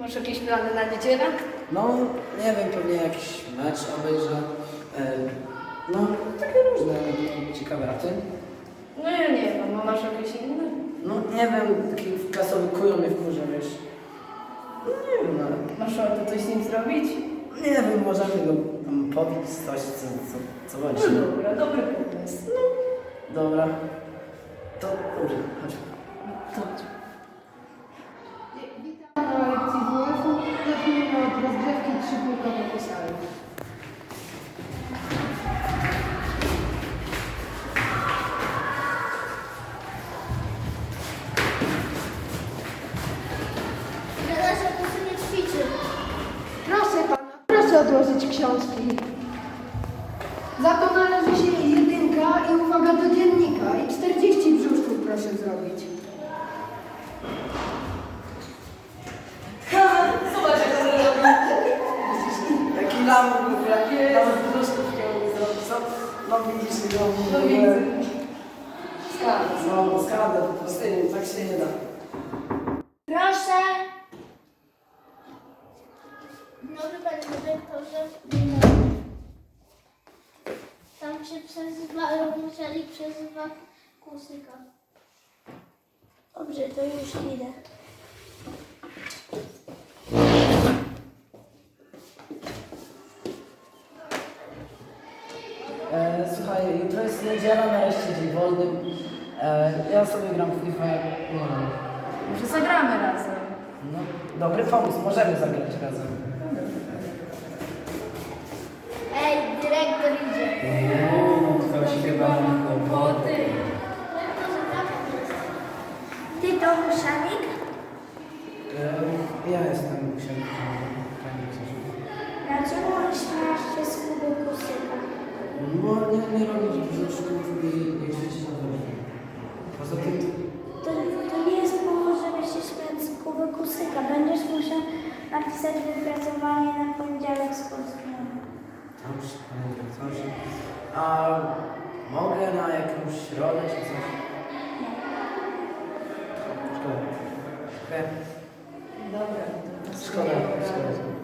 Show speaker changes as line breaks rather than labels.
Masz jakieś plany na niedzielę?
No, nie wiem, pewnie jakiś mecz obejrzę. E, no, takie różne, no, ciekawe, a ty?
No ja nie wiem, a masz jakieś inne?
No, nie wiem, taki klasowy kują mnie wkurza, wiesz. No, nie wiem, ale...
Masz ochotę coś z nim zrobić?
Nie wiem, możemy go tam pobić, coś, co, co, co
No
bądź.
dobra, dobry pomysł. No,
Dobra. To dobrze, chodź.
chodź.
Proszę odłożyć książki. Za to należy się jedynka i uwaga do dziennika. I 40 brzuszków proszę zrobić.
Zobacz, jak on robi.
Jaki lamus w lamus brzuszków chciał zrobić, co? No widzisz,
No widzę. Skala.
No, skandal, po prostu tak się nie da.
Proszę. Dobry panie dyrektorze. Tam się przezywa, musieli przezywa kusyka. Dobrze, to już idę.
E, słuchaj, jutro jest niedziela, nareszcie dzień wolny. E, ja sobie gram w FIFA, wiem.
Może zagramy razem.
No, dobry pomysł, możemy zagrać razem. Ja jestem księgowym.
Dlaczego śmiasz się z kuby kusyka?
Bo nie, nie robić brzuszków i nie chcieć na dole. Poza tym,
To, to nie jest powód, żeby się śmiać z kuby kusyka. Będziesz musiał napisać wypracowanie na poniedziałek z polskiego.
dobrze, panie. A mogę na jakąś środę czy coś?
Dobra.
Szkoda, szkoda.